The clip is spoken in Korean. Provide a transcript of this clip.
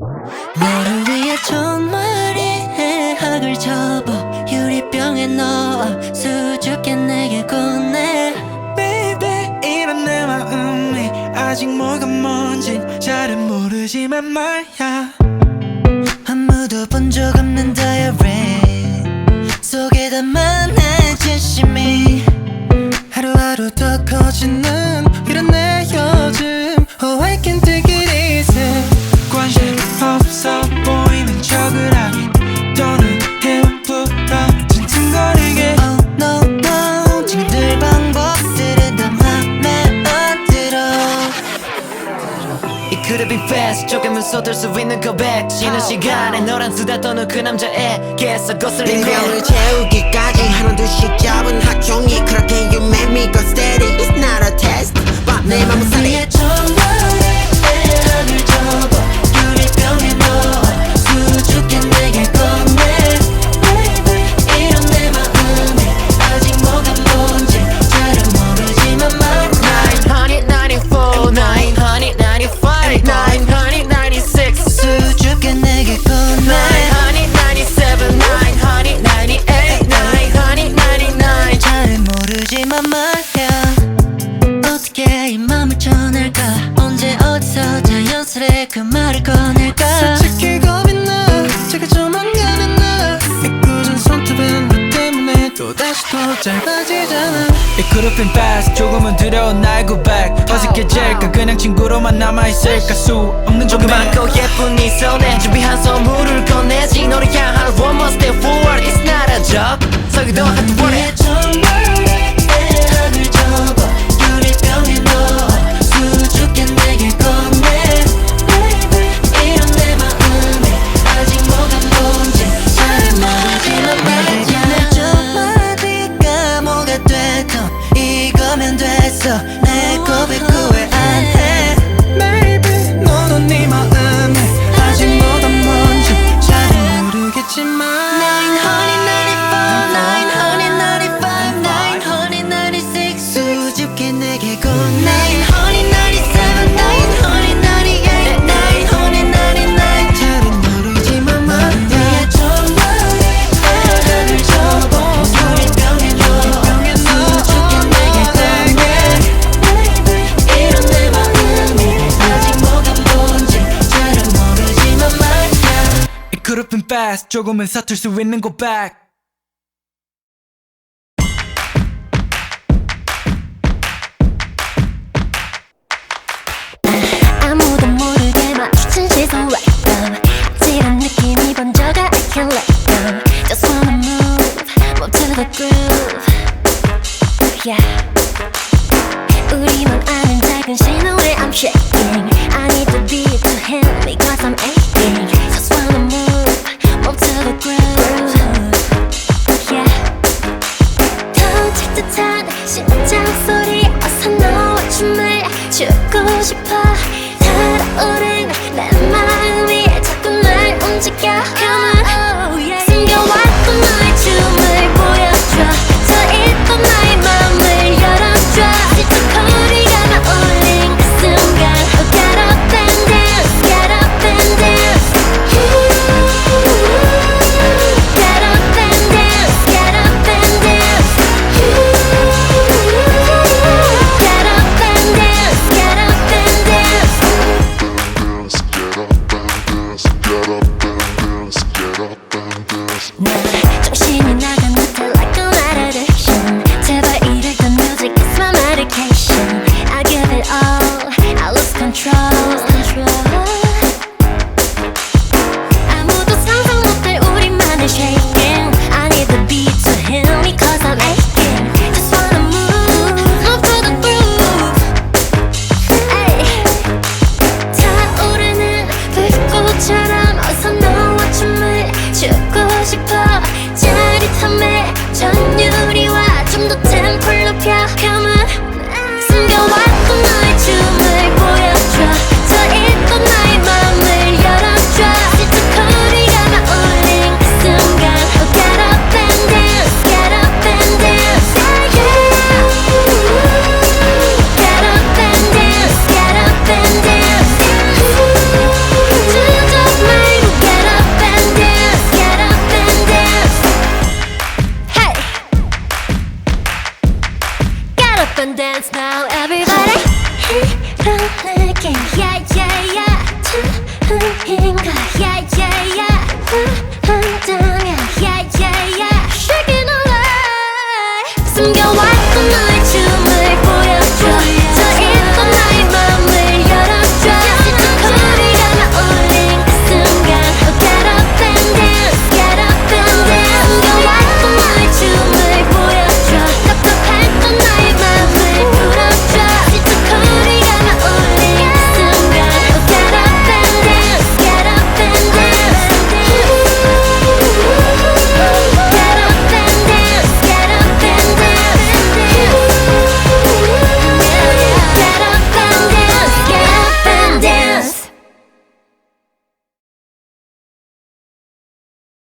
너를 위해 정말이 해학을 접어 유리병에 넣어 수줍게 내게 건네. Baby 이런 내 마음이 아직 뭐가 뭔진 잘은 모르지만 말야. 아무도 본 적 없는 다이어리 속에 담아 내 진심이 하루하루 더 커지는 조금은 서둘 수 있는 고백. 쉬는 시간에 너랑 수다 떠는 그 남자에게서 거슬린 빈병을 내 채우기까지 하나 둘씩 잡은 학종이 그렇게 you make me go steady. It's not a test. 내 맘은 살이 Been fast 조금은 두려운 나의 고백 어색해질까 그냥 친구로만 남아있을까 수 없는 조금 많고 예쁜 네 손에 준비한 선물을 건네지 너를 향한 one more step forward It's not a job So you don't have to worry fast. 조금은 서툴 수 있는 고백 아무도 모르게 마주친 시선 왜 싶어. 살아오르는 내 마음이 자꾸만 움직여. and dance now, everybody. 흐르게, yeah yeah yeah. yeah.